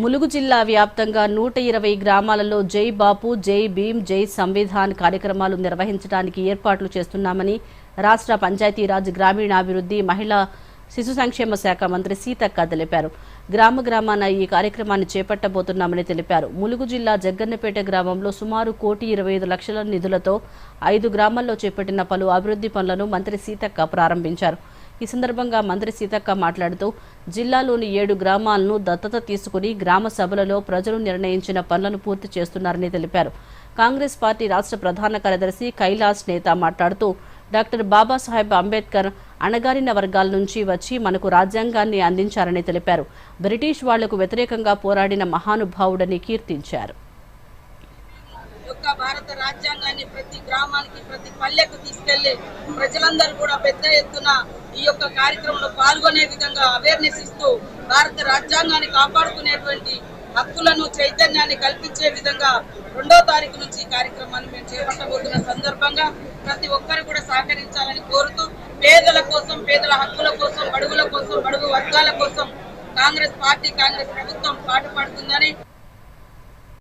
ములుగు జిల్లా వ్యాప్తంగా నూట ఇరవై గ్రామాలలో జై బాపు జై భీమ్ జై సంవిధాన్ కార్యక్రమాలు నిర్వహించడానికి ఏర్పాట్లు చేస్తున్నామని రాష్ట్ర పంచాయతీరాజ్ గ్రామీణాభివృద్ధి మహిళా శిశు సంక్షేమ శాఖ మంత్రి సీతక్క తెలిపారు. గ్రామ గ్రామాన ఈ కార్యక్రమాన్ని చేపట్టబోతున్నామని తెలిపారు. ములుగు జిల్లా జగ్గన్నపేట గ్రామంలో సుమారు కోటి ఇరవై ఐదు లక్షల నిధులతో ఐదు గ్రామాల్లో చేపట్టిన పలు అభివృద్ధి పనులను మంత్రి సీతక్క ప్రారంభించారు. ఈ సందర్భంగా మంత్రి సీతక్క మాట్లాడుతూ జిల్లాలోని ఏడు గ్రామాలను దత్తత తీసుకుని గ్రామ సభలలో ప్రజలు నిర్ణయించిన పనులను పూర్తి చేస్తున్నారని తెలిపారు. కాంగ్రెస్ పార్టీ రాష్ట్ర ప్రధాన కార్యదర్శి కైలాస్ నేత మాట్లాడుతూ డాక్టర్ బాబాసాహెబ్ అంబేద్కర్ అణగారిన వర్గాల నుంచి వచ్చి మనకు రాజ్యాంగాన్ని అందించారని తెలిపారు. బ్రిటిష్ వాళ్ళకు వ్యతిరేకంగా పోరాడిన మహానుభావుడని కీర్తించారు. యొక్క భారత రాజ్యాంగాన్ని ప్రతి గ్రామానికి ప్రతి పల్లెకు తీసుకెళ్ళి ప్రజలందరూ కూడా పెద్ద ఎత్తున ఈ యొక్క కార్యక్రమంలో పాల్గొనే విధంగా అవేర్నెస్ ఇస్తూ భారత రాజ్యాంగాన్ని కాపాడుకునేటువంటి హక్కులను చైతన్యాన్ని కల్పించే విధంగా రెండో తారీఖు నుంచి కార్యక్రమాన్ని మేము చేపట్టబోతున్న సందర్భంగా ప్రతి ఒక్కరు కూడా సహకరించాలని కోరుతూ పేదల కోసం పేదల హక్కుల కోసం బడుగుల కోసం బడుగు వర్గాల కోసం కాంగ్రెస్ పార్టీ కాంగ్రెస్ ప్రభుత్వం పాటుపడుతుందని